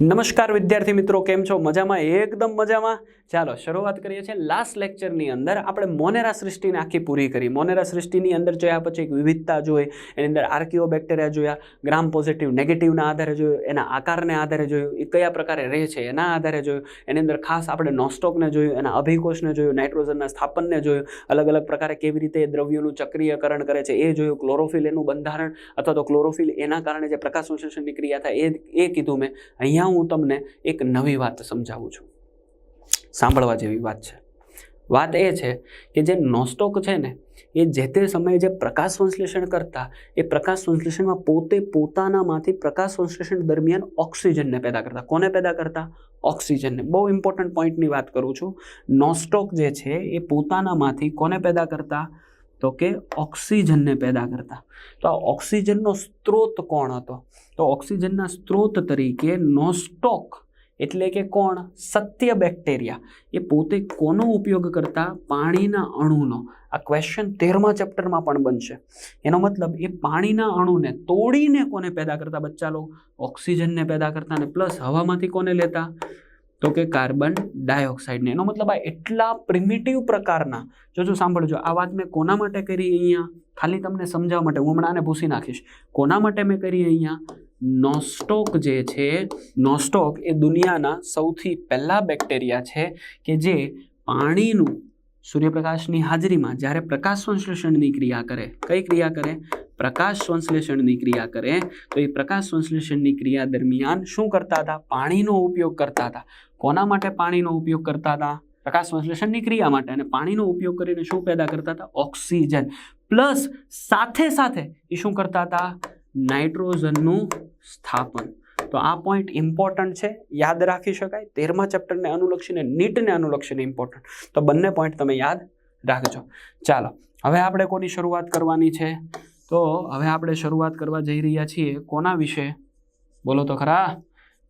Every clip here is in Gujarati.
નમસ્કાર વિદ્યાર્થી મિત્રો, કેમ છો? મજામાં? એકદમ મજામાં. ચાલો, શરૂઆત કરીએ છીએ લાસ્ટ લેક્ચરની અંદર. આપણે મોનેરા સૃષ્ટિને આખી પૂરી કરી. મોનેરા સૃષ્ટિની અંદર જોયા પછી એક વિવિધતા જોઈ, એની અંદર આર્કિયો બેક્ટેરિયા જોયા ગ્રામ પોઝિટિવ નેગેટિવના આધારે જોયું, એના આકારને આધારે જોયું, એ કયા પ્રકારે રહે છે એના આધારે જોયું, એની અંદર ખાસ આપણે નોસ્ટોકને જોયું, એના અભિકોષને જોયું, નાઇટ્રોજનના સ્થાપનને જોયું, અલગ અલગ પ્રકારે કેવી રીતે એ દ્રવ્યોનું ચક્રીયકરણ કરે છે એ જોયું, ક્લોરોફિલ એનું બંધારણ અથવા તો ક્લોરોફિલ એના કારણે જે પ્રકાશ સંશ્લેષણની ક્રિયા થાય એ એ કીધું મેં. અહીંયા હું તમને એક નવી વાત સમજાવું છું. સાંભળવા જેવી વાત છે. વાત એ છે કે જે નોસ્ટોક છે ને, એ જે તે સમયે જે પ્રકાશ સંશ્લેષણ કરતા, એ પ્રકાશ સંશ્લેષણમાં પોતે પોતાનામાંથી પ્રકાશ સંશ્લેષણ દરમિયાન ઓક્સિજનને પેદા કરતા. કોને પેદા કરતા? ઓક્સિજનને. બહુ ઇમ્પોર્ટન્ટ પોઈન્ટની વાત કરું છું. નોસ્ટોક જે છે, એ પોતાનામાંથી કોને પેદા કરતા? તો કે ઓક્સિજનને પેદા કરતા. તો આ ઓક્સિજનનો સ્ત્રોત કોણ હતો? તો ઓક્સિજનના સ્ત્રોત તરીકે નોસ્ટોક એટલે કે કોણ? સત્ય બેક્ટેરિયા. એ પોતે કોનો ઉપયોગ કરતા? પાણીના અણુનો. આ ક્વેશ્ચન તેરમા ચેપ્ટરમાં પણ બનશે. એનો મતલબ એ પાણીના અણુને તોડીને કોને પેદા કરતા બચ્ચા લોકો ઓક્સિજનને પેદા કરતા અને પ્લસ હવામાંથી કોને લેતા? તો કે કાર્બન ડાયોક્સાઇડને. એનો મતલબ આ એટલા પ્રિમિટિવ પ્રકારના. જોજો સાંભળજો, આ વાત મેં કોના માટે કરી અહીંયા? ખાલી તમને સમજાવવા માટે. હું હમણાં આને ભૂસી નાખીશ. કોના માટે મેં કરી અહીંયા? નોસ્ટોક જે છે, નોસ્ટોક એ દુનિયાના સૌથી પહેલાં બેક્ટેરિયા છે કે જે પાણીનું સૂર્યપ્રકાશની હાજરીમાં જ્યારે પ્રકાશ સંશ્લેષણની ક્રિયા કરે. કઈ ક્રિયા કરે? પ્રકાશ સંશ્લેષણની ક્રિયા કરે, તો એ પ્રકાશ સંશ્લેષણની ક્રિયા દરમિયાન શું કરતા હતા? પાણીનો ઉપયોગ કરતા હતા. કોના માટે પાણીનો ઉપયોગ કરતા હતા? પ્રકાશ સંશ્લેષણની ક્રિયા માટે અને પાણીનો ઉપયોગ કરીને શું પેદા કરતા હતા? ઓક્સિજન. પ્લસ સાથે સાથે એ શું કરતા હતા? નાઇટ્રોજનનું સ્થાપન. તો આ પોઈન્ટ ઇમ્પોર્ટન્ટ છે. યાદ રાખી શકાય. તેરમા ચેપ્ટરને અનુલક્ષીને, નીટને અનુલક્ષીને ઇમ્પોર્ટન્ટ તો બંને પોઈન્ટ તમે યાદ રાખજો. ચાલો, હવે આપણે કોની શરૂઆત કરવાની છે? તો હવે આપણે શરૂઆત કરવા જઈ રહ્યા છીએ કોના વિશે? બોલો તો ખરા.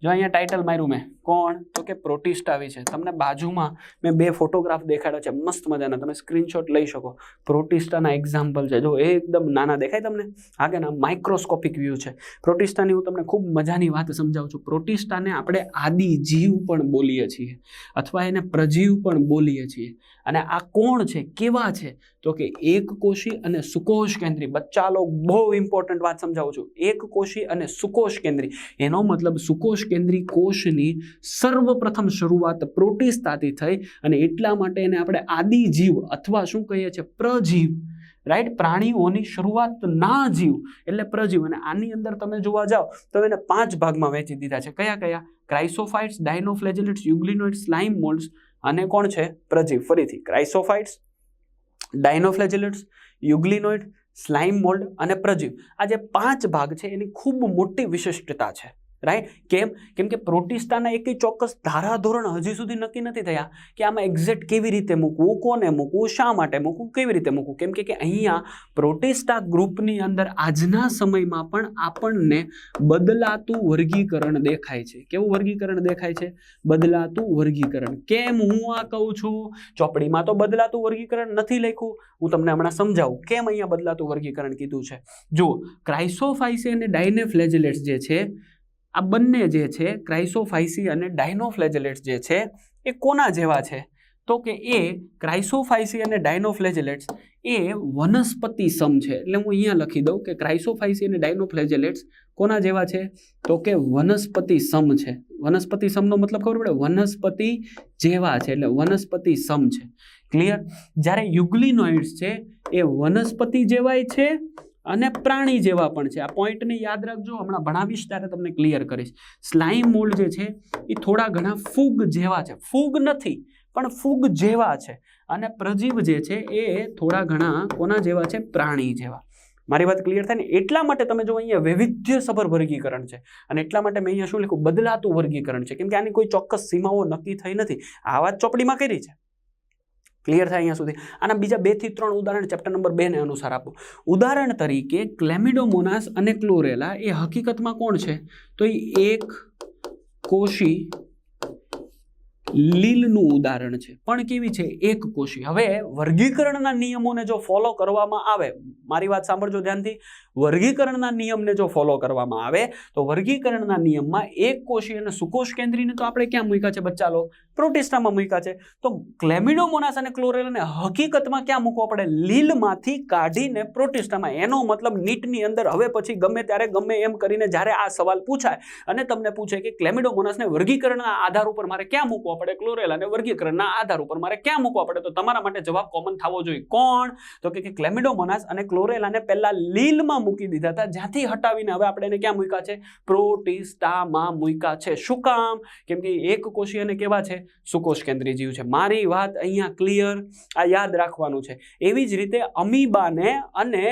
જો અહીંયા ટાઇટલ માર્યું મેં, કોણ? તો કે પ્રોટિસ્ટા વિશે. તમને બાજુમાં મેં બે ફોટોગ્રાફ દેખાડ્યા છે, મસ્ત મજાના. તમે સ્ક્રીનશોટ લઈ શકો. પ્રોટિસ્ટાના એક્ઝામ્પલ છે. જો એકદમ નાના દેખાય તમને? આગળના માઇક્રોસ્કોપિક વ્યૂ છે. પ્રોટિસ્ટાની હું તમને ખૂબ મજાની વાત સમજાવું છું. પ્રોટિસ્ટાને આપણે આદિ જીવ પણ બોલીએ છીએ. અથવા એને પ્રજીવ પણ બોલીએ છીએ. અને આ કોણ છે? કેવા છે? તો કે એક કોષી અને સુકોષ કેન્દ્રી. બચ્ચા લોક બહુ ઇમ્પોર્ટન્ટ વાત સમજાવું છું. એક કોષી અને સુકોષ કેન્દ્રી. એનો મતલબ સુકોષ કેન્દ્રી કોષની સર્વપ્રથમ શરૂઆત પ્રોટિસ્તાથી થઈ અને એટલા માટે એને આપણે આદિજીવ અથવા શું કહીએ છીએ? પ્રજીવ. રાઈટ પ્રાણીઓની શરૂઆત ના જીવ. એટલે પ્રજીવ. અને આની અંદર તમે જોવા જાઓ, તો એને પાંચ ભાગમાં વહેંચી દીધા છે. કયા કયા? ક્રાઇસોફાઇટ્સ ડાયનોફ્લેજેલેટ્સ યુગ્લિનોઇડ્સ સ્લાઇમ મોલ્ડ્સ અને કોણ છે? પ્રજીવ. ફરીથી ક્રાઇસોફાઇટ્સ ડાયનોફ્લેજેલેટ્સ યુગ્લિનોઇડ સ્લાઇમ મોલ્ડ અને પ્રજીવ. આ જે પાંચ ભાગ છે, એની ખૂબ મોટી વિશિષ્ટતા છે. રાઈટ કેમ? કેમ કે પ્રોટિસ્ટાના એક ચોક્કસ ધારાધોરણ હજી સુધી નક્કી નથી થયા કે આમાં એક્ઝેક્ટ કેવી રીતે મૂકવું, કોને મૂકવું, શા માટે મૂકવું, કેવી રીતે મૂકવું? કેમ કે અહીંયા પ્રોટિસ્ટા ગ્રુપની અંદર આજના સમયમાં પણ આપણને બદલાતું વર્ગીકરણ દેખાય છે. કેવું વર્ગીકરણ દેખાય છે? બદલાતું વર્ગીકરણ. કેમ હું આ કહું છું? ચોપડીમાં તો બદલાતું વર્ગીકરણ નથી લખ્યું. હું તમને હમણાં સમજાવું કેમ અહીંયા બદલાતું વર્ગીકરણ કીધું છે? જુઓ ક્રાઇસોફાઇસી અને ડાયનેફ્લેજેલેટ્સ જે છે આ બંને જે છે ક્રાઇસોફાઇસી અને ડાયનોફ્લેજેલેટ્સ જે છે, એ કોના જેવા છે? તો કે એ ક્રાઇસોફાઇસી અને ડાયનોફ્લેજેલેટ્સ એ વનસ્પતિ સમ છે. એટલે હું અહીંયા લખી દઉં કે ક્રાઇસોફાઇસી અને ડાયનોફ્લેજેલેટ્સ કોના જેવા છે? તો કે વનસ્પતિ સમ છે. વનસ્પતિ સમનો મતલબ ખબર પડે? વનસ્પતિ જેવા છે. એટલે વનસ્પતિ સમ છે. ક્લિયર જ્યારે યુગ્લિનોઇડ્સ છે, એ વનસ્પતિ જેવાય છે અને પ્રાણી જેવા પણ છે. આ પોઈન્ટને યાદ રાખજો. હમણાં ભણાવીશ ત્યારે તમને ક્લિયર કરીશ. સ્લાઇમ મોલ્ડ જે છે એ થોડા ઘણા ફૂગ જેવા છે. ફૂગ નથી, પણ ફૂગ જેવા છે. અને પ્રજીવ જે છે, એ થોડા ઘણા કોના જેવા છે? પ્રાણી જેવા. મારી વાત ક્લિયર થાય ને? એટલા માટે તમે જો અહીંયા વૈવિધ્યસભર વર્ગીકરણ છે. અને એટલા માટે મેં અહીંયા શું લખ્યું? બદલાતું વર્ગીકરણ છે. કેમ કે આની કોઈ ચોક્કસ સીમાઓ નક્કી થઈ નથી. આ વાત ચોપડીમાં કરી છે. ક્લિયર થાય અહીંયા સુધી. આના બીજા બેથી ત્રણ ઉદાહરણ ચેપ્ટર નંબર બે ને અનુસાર આપો. ઉદાહરણ તરીકે ક્લેમિડોમોનાસ અને ક્લોરેલા એ હકીકતમાં કોણ છે? તો એ એક કોષી લીલનું ઉદાહરણ છે. પણ કેવી છે? એક કોષી હવે વર્ગીકરણના નિયમોને જો ફોલો કરવામાં આવે, મારી વાત સાંભળજો ધ્યાનથી, વર્ગીકરણના નિયમને જો ફોલો કરવામાં આવે, તો વર્ગીકરણના નિયમમાં એક કોષી અને સુકોષ કેન્દ્રીને તો આપણે ક્યાં મૂક્યા છે બચ્ચા લો પ્રોટિસ્ટામાં મૂક્યા છે. તો ક્લેમિડોમોનાસ અને ક્લોરેલને હકીકતમાં ક્યાં મૂકવો પડે? લીલમાંથી કાઢીને પ્રોટિસ્ટામાં. એનો મતલબ નીટની અંદર હવે પછી ગમે ત્યારે ગમે એમ કરીને જ્યારે આ સવાલ પૂછાય અને તમને પૂછે કે ક્લેમિડોમોનાસને વર્ગીકરણના આધાર ઉપર મારે ક્યાં મૂકવો પડે, ક્લોરેલ અને વર્ગીકરણના આધાર ઉપર મારે ક્યાં મૂકવા પડે? તો તમારા માટે જવાબ કોમન થવો જોઈએ. કોણ? તો કે ક્લેમિડોમોનાસ અને ક્લોરેલાને પહેલા લીલમાં મૂકી દીધા હતા. જ્યાંથી હટાવીને હવે આપણે એને ક્યાં મૂક્યા છે? પ્રોટિસ્ટામાં મૂક્યા છે. શું કામ? કેમ કે એક કોષી અને કેવા છે? સુકોષ કેન્દ્રીય જીવ છે. મારી વાત અહીંયા ક્લિયર આ યાદ રાખવાનું છે. એવી જ રીતે અમીબાને અને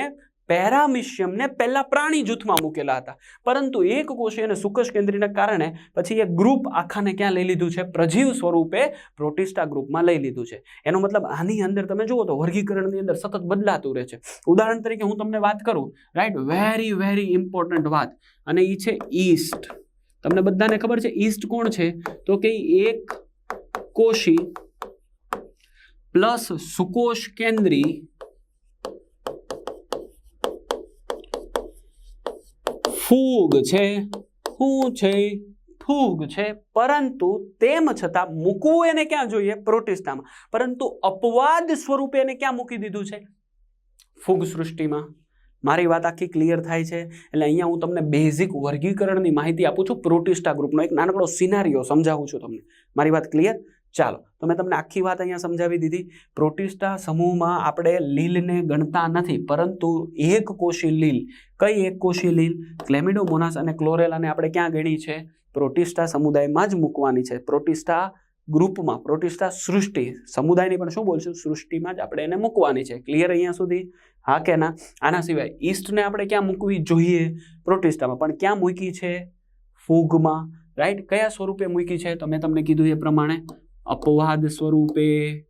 પેરામિશિયમને પહેલા પ્રાણી જૂથમાં મૂકેલા હતા. પરંતુ એક કોષી અને સુકોષ કેન્દ્રીના કારણે પછી એ ગ્રુપ આખાને ક્યાં લઈ લીધું છે? પ્રજીવ સ્વરૂપે પ્રોટિસ્ટા ગ્રુપમાં લઈ લીધું છે. એનો મતલબ આની અંદર તમે જુઓ તો વર્ગીકરણની અંદર સતત બદલાતું રહે છે. ઉદાહરણ તરીકે હું તમને વાત કરું રાઈટ વેરી વેરી ઇમ્પોર્ટન્ટ વાત. અને એ છે ઈસ્ટ. તમને બધાને ખબર છે ઈસ્ટ કોણ છે? તો કે એક કોષી પ્લસ સુકોષ કેન્દ્રી ફૂગ છે? શું છે? ફૂગ છે, પરંતુ તેમ છતાં મૂકવું એને ક્યાં જોઈએ? પ્રોટિસ્ટામાં. પરંતુ અપવાદ સ્વરૂપે એને ક્યાં મૂકી દીધું છે? ફૂગ સૃષ્ટિમાં. મારી વાત આખી ક્લિયર થાય છે. એટલે અહીંયા હું તમને બેઝિક વર્ગીકરણની માહિતી આપું છું. પ્રોટિસ્ટા ગ્રુપનો એક નાનકડો સિનારીઓ સમજાવું છું તમને. મારી વાત ક્લિયર ચાલો, તો મેં તમને આખી વાત અહીંયા સમજાવી દીધી. પ્રોટિસ્ટા સમૂહમાં આપણે લીલને ગણતા નથી, પરંતુ એક કોષી લીલ. કઈ એક કોશી લીલ? ક્લેમિડોમોનાસ અને ક્લોરેલાને આપણે ક્યાં ગણી છે? પ્રોટિસ્ટા સમુદાયમાં જ મૂકવાની છે. પ્રોટિસ્ટા ગ્રુપમાં, પ્રોટિસ્ટા સૃષ્ટિ. સમુદાયની પણ શું બોલશું? સૃષ્ટિમાં જ આપણે એને મૂકવાની છે. ક્લિયર અહીંયા સુધી? હા કે ના? આના સિવાય ઈસ્ટને આપણે ક્યાં મૂકવી જોઈએ? પ્રોટિસ્ટામાં. પણ ક્યાં મૂકી છે? ફૂગમાં. રાઈટ? કયા સ્વરૂપે મૂકી છે? તો મેં તમને કીધું એ પ્રમાણે. અપવાદ સ્વરૂપે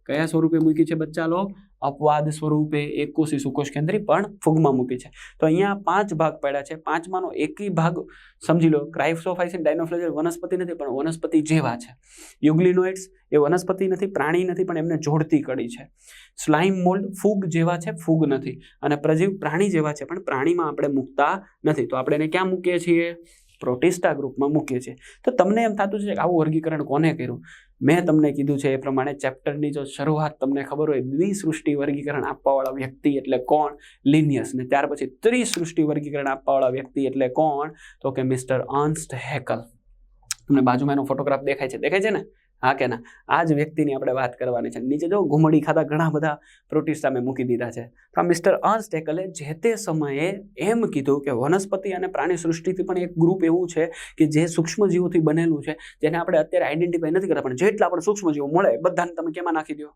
કયા સ્વરૂપે મૂકી છે બચ્ચા લો અપવાદ સ્વરૂપે એક સુકોશ કેન્દ્રી પણ ફૂગમાં મૂકી છે. તો અહીંયા પાંચ ભાગ પડ્યા છે. પાંચમાંનો એકી ભાગ સમજી લો ક્રાઇફ્સોફાઇસિન ડાયનોફ્લેજર વનસ્પતિ નથી, પણ વનસ્પતિ જેવા છે. યુગ્લિનોઇડ્સ એ વનસ્પતિ નથી, પ્રાણી નથી, પણ એમને જોડતી કડી છે. સ્લાઇમ મોલ્ડ ફૂગ જેવા છે, ફૂગ નથી. અને પ્રજીવ પ્રાણી જેવા છે, પણ પ્રાણીમાં આપણે મૂકતા નથી. તો આપણે એને ક્યાં મૂકીએ છીએ? પ્રોટિસ્ટા ગ્રુપમાં મૂકીએ છીએ. તો તમને એમ થતું છે કે આવું વર્ગીકરણ કોને કર્યું? મેં તમને કીધું છે એ પ્રમાણે ચેપ્ટરની જો શરૂઆત તમને ખબર હોય, દ્વિસૃષ્ટિ વર્ગીકરણ આપવાવાળા વ્યક્તિ એટલે કોણ? લિનિયસ. ને ત્યાર પછી ત્રિસૃષ્ટિ વર્ગીકરણ આપવાવાળા વ્યક્તિ એટલે કોણ? તો કે મિસ્ટર અન્સ્ટ હેકલ. તમને બાજુમાં એનો ફોટોગ્રાફ દેખાય છે? દેખાય છે ને? હા કે ના? આ જ વ્યક્તિની આપણે વાત કરવાની છે. નીચે જો ઘુમડી ખાતા ઘણા બધા પ્રોટિસ્ટા સામે મૂકી દીધા છે. તો આ મિસ્ટર હેકલે જે તે સમયે એમ કીધું કે વનસ્પતિ અને પ્રાણી સૃષ્ટિથી પણ એક ગ્રુપ એવું છે કે જે સૂક્ષ્મજીવોથી બનેલું છે, જેને આપણે અત્યારે આઈડેન્ટિફાઈ નથી કરતા, પણ જેટલા પણ સૂક્ષ્મજીવો મળે, બધાને તમે કેમાં નાખી દો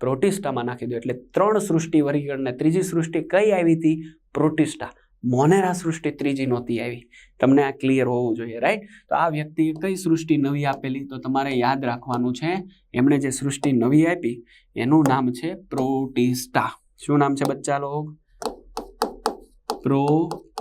પ્રોટિસ્ટામાં નાખી દો એટલે ત્રણ સૃષ્ટિ વર્ગીકરણ ને ત્રીજી સૃષ્ટિ કઈ આવી હતી? પ્રોટિસ્ટા. મોનેરા સૃષ્ટિ ત્રીજી નહોતી આવી. તમને આ ક્લિયર હોવું જોઈએ રાઈટ તો આ વ્યક્તિએ કઈ સૃષ્ટિ નવી આપેલી? તો તમારે યાદ રાખવાનું છે, એમણે જે સૃષ્ટિ નવી આપી, એનું નામ છે પ્રોટિસ્ટા. શું નામ છે બચ્ચા લોગ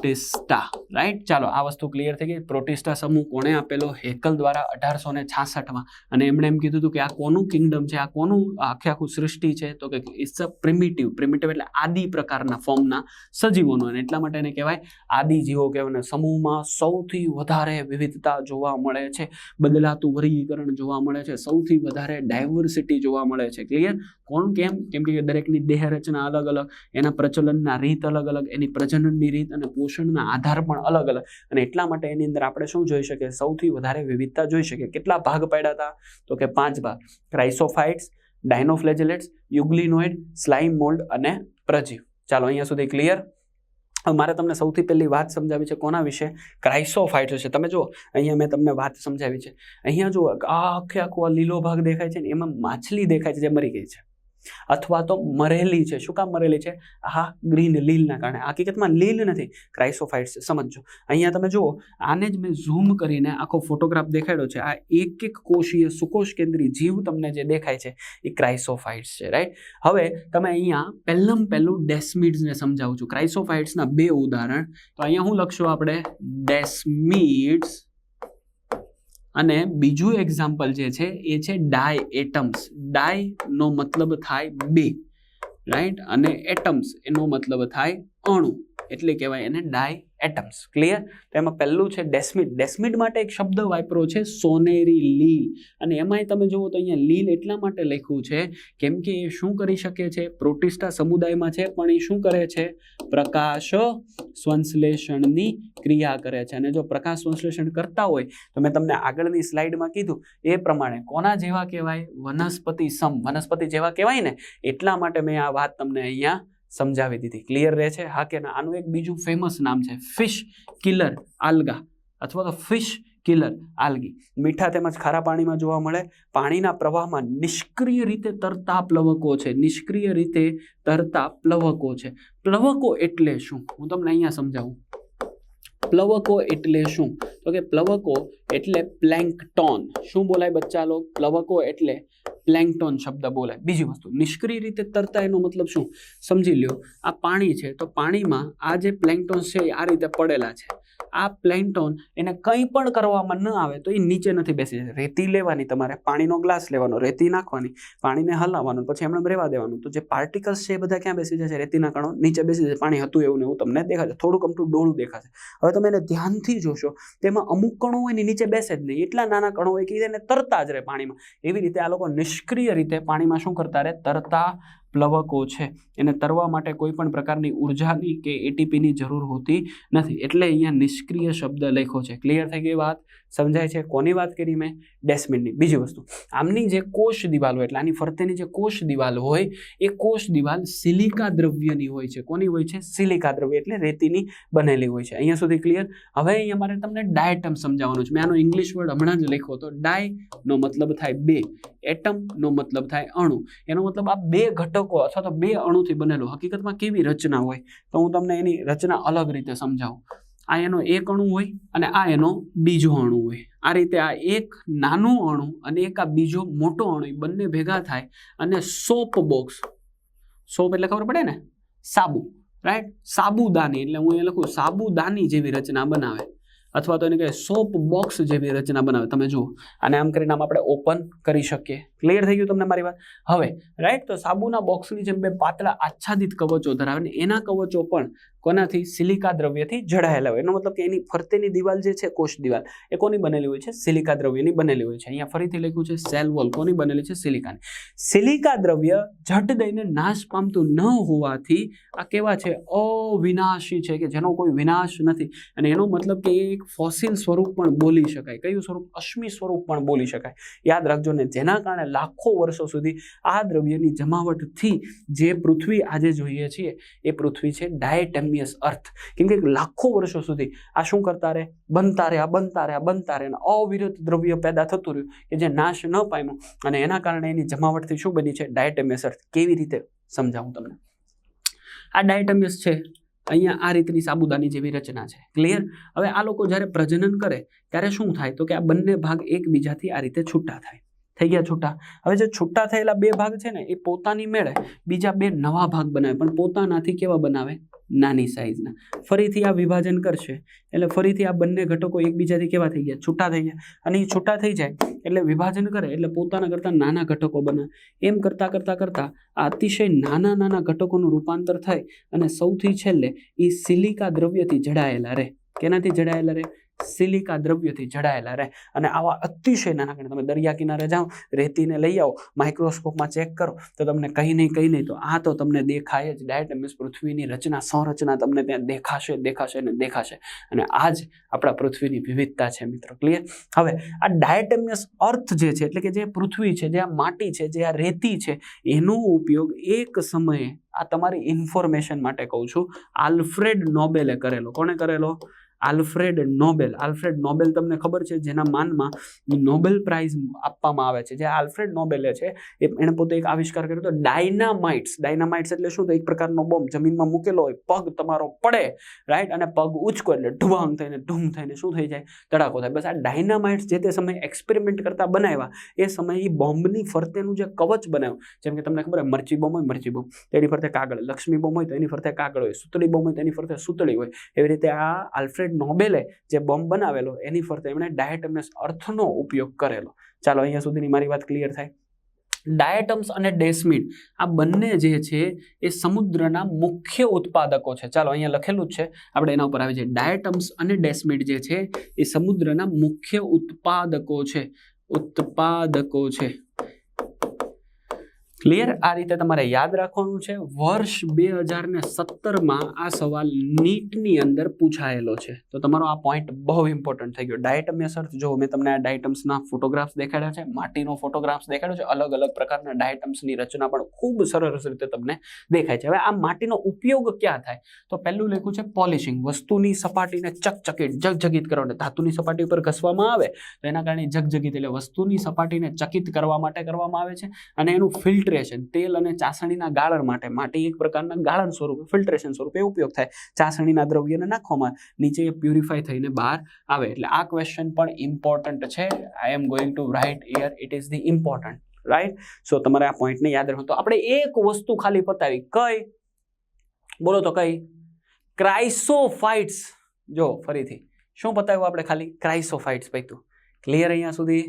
પ્રોટિસ્ટા રાઈટ ચાલો, આ વસ્તુ ક્લિયર થઈ ગઈ. પ્રોટિસ્ટા સમૂહ કોણે આપેલો? હેકલ દ્વારા અઢારસો ને છાસઠમાં. અને એમણે એમ કીધું હતું કે આ કોનું કિંગડમ છે? આ કોનું આખે આખું સૃષ્ટિ છે? તો કે ઇટ્સ અ પ્રિમિટિવ પ્રિમિટિવ એટલે આદિ પ્રકારના ફોર્મના સજીવોનો. અને એટલા માટે એને કહેવાય આદિ જીવો કહેવાય સમૂહમાં સૌથી વધારે વિવિધતા જોવા મળે છે. બદલાતું વર્ગીકરણ જોવા મળે છે. સૌથી વધારે ડાયવર્સિટી જોવા મળે છે. ક્લિયર કોણ કેમ? કેમ કે દરેકની દેહ અલગ અલગ, એના પ્રચલનના રીત અલગ અલગ, એની પ્રજનનની રીત અને પોષણના આધાર પણ અલગ અલગ. અને એટલા માટે એની અંદર આપણે શું જોઈ શકીએ? સૌથી વધારે વિવિધતા જોઈ શકીએ. કેટલા ભાગ પડ્યા હતા? તો કે પાંચ ભાગ. ક્રાઇસોફાઇટ્સ ડાયનોફ્લેજેલેટ્સ યુગ્લિનોઇડ સ્લાઇમ મોલ્ડ અને પ્રજીવ ચાલો અહીંયા સુધી ક્લિયર મારે તમને સૌથી પહેલી વાત સમજાવી છે કોના વિશે? ક્રાઇસોફાઇટ્સ છે તમે જુઓ, અહીંયા મેં તમને વાત સમજાવી છે. અહીંયા જો આખે આખો લીલો ભાગ દેખાય છે ને, એમાં માછલી દેખાય છે જે મરી ગઈ છે. અથવા તો મરેલી છે. શું કામ મરેલી છે? આ ગ્રીન લીલના કારણે. હકીકતમાં લીલ નથી. ક્રાઇસોફાઇટ્સ સમજો અહીંયા તમે જુઓ, આને જ મેં ઝૂમ કરીને આખો ફોટોગ્રાફ દેખાડ્યો છે. આ એક એક કોષીય સુકોષ કેન્દ્રી જીવ તમને જે દેખાય છે, એ ક્રાઇસોફાઇટ્સ છે રાઈટ હવે તમે અહીંયા પહેલમ પહેલું ડેસ્મિડ્સને સમજાવું છું. ક્રાઇસોફાઇટ્સના બે ઉદાહરણ. તો અહીંયા હું લખશું આપણે? ડેસ્મિડ્સ અને બીજું એક્ઝામ્પલ જે છે, એ છે ડાય એટમ્સ ડાયનો મતલબ થાય બે રાઈટ અને એટમ્સ એનો મતલબ થાય અણુ. એટલે કહેવાય એને ડાય એટમ્સ ક્લિયર તો એમાં પહેલું છે ડેસ્મિડ ડેસ્મિડ માટે એક શબ્દ વાપરો છે સોનેરી લીલ. અને એમાંય તમે જુઓ તો અહીંયા લીલ એટલા માટે લખ્યું છે કેમ કે એ શું કરી શકે છે? પ્રોટિસ્ટા સમુદાયમાં છે, પણ એ શું કરે છે? પ્રકાશ સંશ્લેષણની ક્રિયા કરે છે. અને જો પ્રકાશ સંશ્લેષણ કરતા હોય, તો મેં તમને આગળની સ્લાઇડમાં કીધું, એ પ્રમાણે કોના જેવા કહેવાય? વનસ્પતિ સમ. વનસ્પતિ જેવા કહેવાય ને, એટલા માટે મેં આ વાત તમને અહીંયા સમજાવી દીધી. ક્લિયર રહે છે? હા કે ના? આનું એક બીજું ફેમસ નામ છે. ફિશ કિલર આલ્ગા અથવા તો ફિશ કિલર આલ્ગી મીઠા તેમજ ખારા પાણીમાં જોવા મળે. પાણીના પ્રવાહમાં નિષ્ક્રિય રીતે તરતા પ્લવકો છે. નિષ્ક્રિય રીતે તરતા પ્લવકો છે. પ્લવકો એટલે શું? હું તમને અહીંયા સમજાવું. પ્લવકો એટલે શું? તો કે પ્લવકો એટલે પ્લેન્કટોન શું બોલાય બચ્ચા લોક પ્લવકો એટલે પ્લેન્કટોન શબ્દ બોલાય. બીજી વસ્તુ, નિષ્ક્રિય રીતે તરતા એનો મતલબ શું? સમજી લ્યો, આ પાણી છે, તો પાણીમાં આ જે પ્લેન્ટોન્સ છે એ આ રીતે પડેલા છે. આ પ્લેન્ટોન એને કંઈ પણ કરવામાં ન આવે તો એ નીચે નથી બેસી જશે રેતી લેવાની તમારે, પાણીનો ગ્લાસ લેવાનો, રેતી નાખવાની, પાણીને હલાવવાનું, પછી એમણે રહેવા દેવાનું. તો જે પાર્ટિકલ્સ છે એ બધા ક્યાં બેસી જશે? રેતીના કણો નીચે બેસી જશે. પાણી હતું એવું ને એવું તમને દેખાશે. થોડુંક અમથું ડોળું દેખાશે. હવે તમે એને ધ્યાનથી જોશો, તેમાં અમુક કણો હોય એની નીચે બેસે જ નહીં. એટલા નાના કણો હોય કે એને તરતા જ રહે પાણીમાં. એવી રીતે આ લોકો નિષ્ક્રિય રીતે પાણીમાં શું કરતા રહે? તરતા પ્લવકો છે. એને તરવા માટે કોઈ પણ પ્રકારની ઉર્જાની કે એટીપીની જરૂર હોતી નથી. એટલે અહીંયા નિષ્ક્રિય શબ્દ લખ્યો છે. ક્લિયર થઈ ગઈ વાત? સમજાય છે? કોની વાત કરી મેં? ડેસ્મિનની. બીજી વસ્તુ. આમની જે કોષ દિવાલ હોય, એટલે આની ફરતેની જે કોષ દિવાલ હોય, એ કોષ દિવાલ સિલિકા દ્રવ્યની હોય છે. કોની હોય છે? સિલિકા દ્રવ્ય, એટલે રેતીની બનેલી હોય છે. અહીંયા સુધી ક્લિયર હવે અહીંયા મારે તમને ડાયટમ સમજાવવાનું છે. મેં આનો ઇંગ્લિશ વર્ડ હમણાં જ લખ્યો હતો. ડાયનો મતલબ થાય બે. એટમનો મતલબ થાય અણુ. એનો મતલબ આ બે ઘટકો અથવા તો બે અણુથી બનેલો. હકીકતમાં કેવી રચના હોય? તો હું તમને એની રચના અલગ રીતે સમજાવું. આ એનો એક અણુ હોય અને આ એનો બીજો અણુ હોય. આ રીતે આ એક નાનું અણુ અને એક આ બીજો મોટો અણુ, એ બંને ભેગા થાય અને સોપ બોક્સ સોપ એટલે ખબર પડે ને? સાબુ. રાઈટ સાબુદાની. એટલે હું એ લખું, સાબુદાની જેવી રચના બનાવે. અથવા તો એને કહે સોપ બોક્સ જેવી રચના બનાવે. તમે જુઓ અને આમ કરીને આમ આપણે ઓપન કરી શકીએ. ક્લિયર થઈ ગયું તમને મારી વાત? હવે રાઈટ તો સાબુના બોક્સની જેમ બે પાતળા આચ્છાદિત કવચો ધરાવે ને એના કવચો પણ કોનાથી? સિલિકા દ્રવ્યથી જડાયેલા હોય. એનો મતલબ કે એની ફરતેની દિવાલ જે છે, કોષ દિવાલ, એ કોની બનેલી હોય છે? સિલિકા દ્રવ્યની બનેલી હોય છે. અહીંયા ફરીથી લખ્યું છે સેલ વોલ કોની બનેલી છે? સિલિકાની. સિલિકા દ્રવ્ય જટ દઈને નાશ પામતું ન હોવાથી આ કેવા છે? અવિનાશી છે કે જેનો કોઈ વિનાશ નથી. અને એનો મતલબ કે એક ફોસિલ સ્વરૂપ પણ બોલી શકાય. કયું સ્વરૂપ? અશ્મિ સ્વરૂપ પણ બોલી શકાય. યાદ રાખજો ને, જેના કારણે લાખો વર્ષો સુધી આ દ્રવ્યની જમાવટથી જે પૃથ્વી આજે જોઈએ છીએ, એ પૃથ્વી છે ડાયટેમિયસ અર્થ. કેમ કે લાખો વર્ષો સુધી આ શું કરતા રહે? બનતા રહ્યા બનતા રહ્યા, બનતા રહે અને અવિરત દ્રવ્ય પેદા થતું રહ્યું કે જે નાશ ન પામ્યું. અને એના કારણે એની જમાવટથી શું બની છે? ડાયટેમિયસ અર્થ. કેવી રીતે સમજાવું તમને? આ ડાયટેમિયસ છે, અહીંયા આ રીતની સાબુદાની જેવી રચના છે. ક્લિયર હવે આ લોકો જ્યારે પ્રજનન કરે, ત્યારે શું થાય? તો કે આ બંને ભાગ એકબીજાથી આ રીતે છૂટા થાય. થઈ ગયા છૂટા. હવે જે છૂટા થયેલા બે ભાગ છે ને, એ પોતાની મેળે બીજા બે નવા ભાગ બનાવે. પણ પોતાનાથી કેવા બનાવે? નાની સાઇઝના ફરીથી આ વિભાજન કરશે. એટલે ફરીથી આ બંને ઘટકો એકબીજાથી કેવા થઈ ગયા? છૂટા થઈ ગયા. અને એ છૂટા થઈ જાય એટલે વિભાજન કરે એટલે પોતાના કરતાં નાના ઘટકો બને એમ કરતાં કરતાં કરતાં આ અતિશય નાના નાના ઘટકોનું રૂપાંતર થાય અને સૌથી છેલ્લે એ સિલિકા દ્રવ્યથી જડાયેલા રહે. કેનાથી જડાયેલા રહે? સિલિકા દ્રવ્યથી જડાયેલા રહે. અને આવા અતિશય નાના કારણે તમે દરિયા કિનારે જાઓ, રેતીને લઈ આવો માઇક્રોસ્કોપમાં ચેક કરો, તો તમને કંઈ નહીં કંઈ નહીં, તો આ તો તમને દેખાય જ. ડાયટેમિસ પૃથ્વીની રચના, સંરચના તમને ત્યાં દેખાશે દેખાશે ને દેખાશે. અને આ જ આપણા પૃથ્વીની વિવિધતા છે મિત્રો ક્લિયર હવે, આ ડાયટેમિયસ અર્થ જે છે, એટલે કે જે પૃથ્વી છે, જે આ માટી છે, જે આ રેતી છે, એનો ઉપયોગ એક સમયે આ તમારી ઇન્ફોર્મેશન માટે કહું છું, આલ્ફ્રેડ નોબેલે કરેલો. કોણે કરેલો? Alfred Nobel. આલ્ફ્રેડ નોબેલ તમને ખબર છે, જેના માનમાં નોબેલ પ્રાઇઝ આપવામાં આવે છે. જે આલ્ફ્રેડ નોબેલે છે એણે પોતે એક આવિષ્કાર કર્યો હતો, ડાયનામાઇટ્સ. ડાયનામાઇટ્સ એટલે શું? તો એક પ્રકારનો બોમ્બ. જમીનમાં મૂકેલો હોય, પગ તમારો પડે રાઈટ અને પગ ઉચકો એટલે ઢુવાંગ થઈને ધૂમ થઈને શું થઈ જાય? તડાકો થાય. બસ આ ડાયનામાઇટ્સ જે તે સમયે એક્સપેરિમેન્ટ કરતા બનાવ્યા, એ સમયે એ બોમ્બની ફરતેનું જે કવચ બનાવ્યું. જેમ કે તમને ખબર હોય, મરચી બોમ્બ હોય, મરચી બોમ્બ. તેની ફરતે કાગળ. લક્ષ્મી બોમ્બ હોય તો એની ફરતે કાગળ હોય. સુતળી બોમ્બ હોય તો એની ફરતે સુતળી હોય. એવી રીતે આ આલ્ફ્રેડ નોબેલે જે બોમ્બ બનાવેલો, એની ફરતે એમણે ડાયટમસ અર્થનો ઉપયોગ કરેલો. ચાલો, અહીંયા સુધીની મારી વાત ક્લિયર થાય. ડાયટમ્સ અને ડેસ્મિડ આ બંને જે છે, એ સમુદ્રના મુખ્ય ઉત્પાદકો છે. ચાલો, અહીંયા લખેલું જ છે. આપણે એના ઉપર આવી જઈએ ડાયટમ્સ અને ડેસ્મિડ જે છે, એ સમુદ્રના મુખ્ય ઉત્પાદકો છે. ઉત્પાદકો છે. ક્લિયર આ રીતે તમારે યાદ રાખવાનું છે. વર્ષ બે હજાર ને સત્તરમાં આ સવાલ નીટની અંદર પૂછાયેલો છે. તો તમારો આ પોઈન્ટ બહુ ઇમ્પોર્ટન્ટ થઈ ગયો. ડાયટમ અસર જો મેં તમને આ ડાયટમ્સના ફોટોગ્રાફ્સ દેખાડ્યા છે, માટીનો ફોટોગ્રાફ્સ દેખાડ્યો છે, અલગ અલગ પ્રકારના ડાયટમ્સની રચના પણ ખૂબ સરસ રીતે તમને દેખાય છે. હવે આ માટીનો ઉપયોગ ક્યાં થાય? તો પહેલું લખ્યું છે પોલિશિંગ. વસ્તુની સપાટીને ચકચકિત જગજગીત કરવાને ધાતુની સપાટી ઉપર ઘસવામાં આવે, તો એના કારણે જગજગીત એટલે વસ્તુની સપાટીને ચકિત કરવા માટે કરવામાં આવે છે અને એનું ફિલ્ટરેશન, તેલ અને ચાસણીના ગાળણ માટે, માટી એક પ્રકારના ગાળણ સ્વરૂપે, ફિલ્ટરેશન સ્વરૂપે ઉપયોગ થાય. ચાસણીના દ્રવ્યને નાખવામાં નીચે પ્યુરિફાય થઈને બહાર આવે. એટલે આ ક્વેશ્ચન પણ ઇમ્પોર્ટન્ટ છે. I am going to write here it is the important right so તમારે આ પોઈન્ટને યાદ રાખો તો આપણે એક વસ્તુ ખાલી પતાવી. કઈ? બોલો તો કઈ? ક્રાઇસોફાઇટ્સ જો, ફરીથી. શું પતાવ્યું આપણે ખાલી? ક્રાઇસોફાઇટ્સ પૈતું. ક્લિયર અહીંયા સુધી?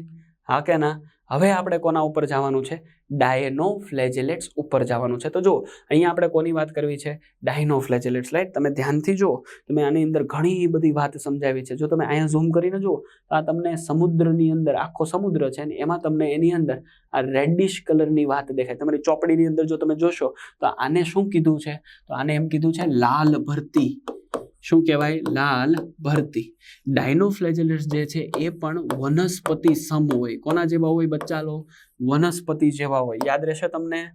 હા કે ના? હવે આપણે કોના ઉપર જવાનું છે? ડાયનોફ્લેજેલેટ્સ ઉપર જવાનું છે. તો જો અહીંયા આપણે કોની વાત કરવી છે? ડાયનોફ્લેજેલેટ્સ. રાઈટ તમે ધ્યાનથી જો તમે આની અંદર ઘણી બધી વાત સમજાવી છે. જો તમે અહીંયા ઝૂમ કરીને જુઓ, તો આ તમને સમુદ્રની અંદર, આખો સમુદ્ર છે ને, એમાં તમને એની અંદર આ રેડિશ કલરની વાત દેખાય. તમારી ચોપડીની અંદર જો તમે જોશો, તો આને શું કીધું છે? તો આને એમ કીધું છે લાલ ભરતી. શું કહેવાય? લાલ ભરતી. ડાયનોફ્લેજેલેટ્સ જે છે, એ પણ વનસ્પતિ સમ હોય. કોના જેવા હોય બચ્ચા લો વનસ્પતિ જેવા હોય. યાદ રહેશે તમને?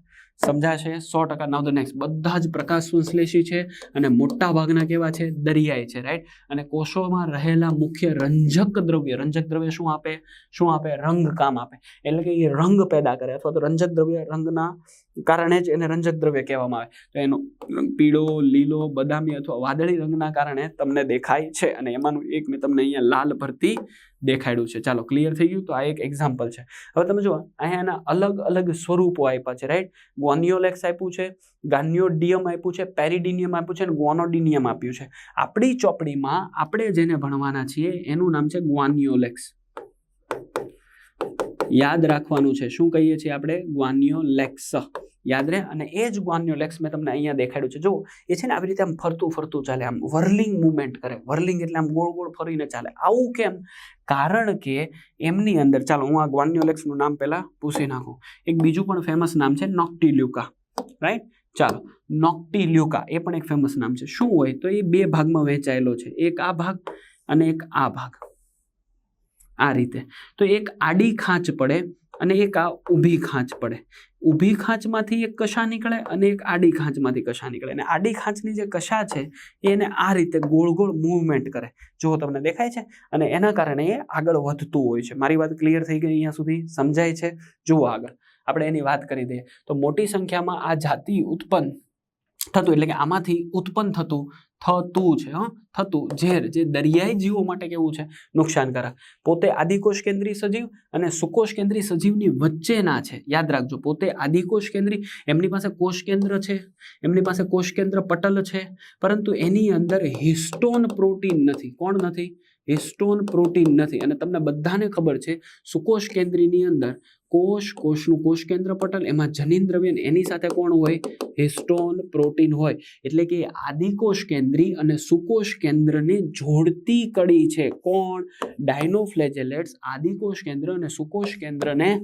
સમજાશે, સો ટકા નાવ ધ નેક્સ્ટ બધા જ પ્રકાશ સંશ્લેષી છે અને મોટા ભાગના કેવા છે? દરિયાઈ છે રાઈટ અને કોષોમાં રહેલા મુખ્ય રંજક દ્રવ્ય રંજક દ્રવ્ય શું આપે? શું આપે? રંગ કામ આપે. એટલે કે એ રંગ પેદા કરે અથવા તો રંજક દ્રવ્ય રંગના કારણે જ એને રંજક દ્રવ્ય કહેવામાં આવે. તો એનો પીળો, લીલો, બદામી અથવા વાદળી રંગના કારણે તમને દેખાય છે. અને એમાંનું એક મેં તમને અહીંયા લાલ ભરતી દેખાડ્યું છે. ચાલો ક્લિયર થઈ ગયું? તો આ એક એક્ઝામ્પલ છે. હવે તમે જુઓ, અહીંયા એના અલગ અલગ સ્વરૂપો આપ્યા છે રાઈટ ગોનિયોલેક્સ આપ્યું છે ગાન્યોડિયમ આપ્યું છે પેરિડિનિયમ આપ્યું છે અને ગોનોડિનિયમ આપ્યું છે. આપણી ચોપડીમાં આપણે જેને ભણવાના છીએ, એનું નામ છે ગ્વાનિયોલેક્સ યાદ રાખવાનું છે. શું કહીએ છીએ આપણે? ગ્વાનિયોલેક્સ યાદ રહે? અને એ જ ગ્વાનિયોલેક્સ મેં તમને અહીંયા દેખાડ્યું છે. જો એ છે ને આવી રીતે આમ ફરતું ફરતું ચાલે, આમ વર્લિંગ મુવમેન્ટ કરે. વર્લિંગ એટલે આમ ગોળ ગોળ ફરીને ચાલે. આવું કેમ? કારણ કે એમની અંદર, ચાલો હું આ ગ્વાનિયોલેક્સનું નામ પહેલાં પૂછી નાખું. એક બીજું પણ ફેમસ નામ છે નોક્ટિલ્યુકા રાઈટ ચાલો નોક્ટિલ્યુકા એ પણ એક ફેમસ નામ છે. શું હોય? તો એ બે ભાગમાં વહેંચાયેલો છે. એક આ ભાગ અને એક આ ભાગ. આ રીતે. તો એક આડી ખાંચ પડે અને એક આ ઊભી ખાંચ પડે. ઊભી ખાંચમાંથી એક કશા નીકળે અને એક આડી ખાંચમાંથી કશા નીકળે. અને આડી ખાંચની જે કશા છે એને આ રીતે ગોળ ગોળ મૂવમેન્ટ કરે. જો તમને દેખાય છે, અને એના કારણે એ આગળ વધતું હોય છે. મારી વાત ક્લિયર થઈ ગઈ અહીંયા સુધી? સમજાય છે? જુઓ આગળ. આપણે એની વાત કરી દઈએ. તો મોટી સંખ્યામાં આ જાતિ ઉત્પન્ન થતું, એટલે કે આમાંથી ઉત્પન્ન થતું થતું છે, હં? થતું, ઝેર, જે દરિયાઈ જીવો માટે કેવું છે? નુકસાનકારક. પોતે આદિકોષ કેન્દ્રી સજીવ અને સુકોષ કેન્દ્રી સજીવની વચ્ચેના છે. યાદ રાખજો, પોતે આદિકોષ કેન્દ્રી, એમની પાસે કોષ કેન્દ્ર છે, એમની પાસે કોષ કેન્દ્ર પટલ છે, પરંતુ એની અંદર હિસ્ટોન પ્રોટીન નથી. કોણ નથી? હિસ્ટોન પ્રોટીન નથી. અને તમને બધાને ખબર છે, સુકોષ કેન્દ્રીની અંદર કોષ, કોષનું કોષ કેન્દ્ર પટલ, એમાં જનીન દ્રવ્ય એની સાથે કોણ હોય? હિસ્ટોન પ્રોટીન હોય. એટલે કે આદિકોષ કેન્દ્રી અને સુકોષ કેન્દ્રને જોડતી કડી છે. કોણ? ડાયનોફ્લેજેલેટ્સ આદિકોષ કેન્દ્ર અને સુકોષ કેન્દ્રને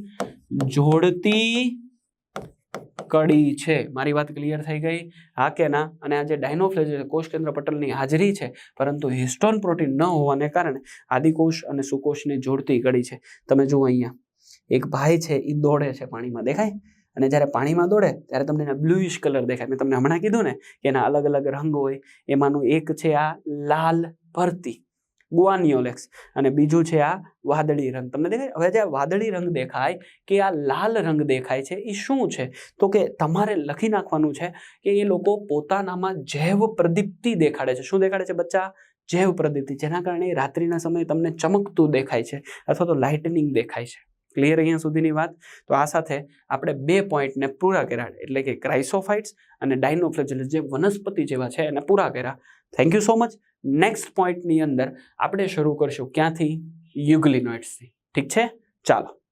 જોડતી કડી છે. મારી વાત ક્લિયર થઈ ગઈ? હા કે ના? અને આ જે ડાયનોફ્લેજ કોષ કેન્દ્ર પટલની હાજરી છે, પરંતુ હિસ્ટોન પ્રોટીન ન હોવાને કારણે આદિકોષ અને સુકોષને જોડતી કડી છે. તમે જુઓ અહીંયા. એક ભાઈ છે એ દોડે છે પાણીમાં. દેખાય? અને જ્યારે પાણીમાં દોડે, ત્યારે તમને એના બ્લુઇશ કલર દેખાય. મેં તમને હમણાં કીધું ને કે એના અલગ અલગ રંગ હોય. એમાંનું એક છે આ લાલ ભરતી. ગુઆનિયોલેક્સ અને બીજું છે આ વાદળી રંગ. તમને દેખાય? હવે જે આ વાદળી રંગ દેખાય કે આ લાલ રંગ દેખાય છે એ શું છે? તો કે તમારે લખી નાખવાનું છે કે એ લોકો પોતાનામાં જૈવ પ્રદીપ્તિ દેખાડે છે. શું દેખાડે છે બચ્ચા? જૈવ પ્રદીપ્તિ. જેના કારણે રાત્રિના સમયે તમને ચમકતું દેખાય છે અથવા તો લાઇટનિંગ દેખાય છે. ક્લિયર અહીંયા સુધીની વાત? તો આ સાથે આપણે બે પોઈન્ટને પૂરા કર્યા. એટલે કે ક્રાઇસોફાઇટ્સ અને ડાયનોફ્લેજેલસ જે વનસ્પતિ જેવા છે એને પૂરા કર્યા. Thank you so much next પોઈન્ટની અંદર આપણે શરૂ કરશું ક્યાંથી? યુગ્લિનોઇડ્સથી. ઠીક છે? ચાલો.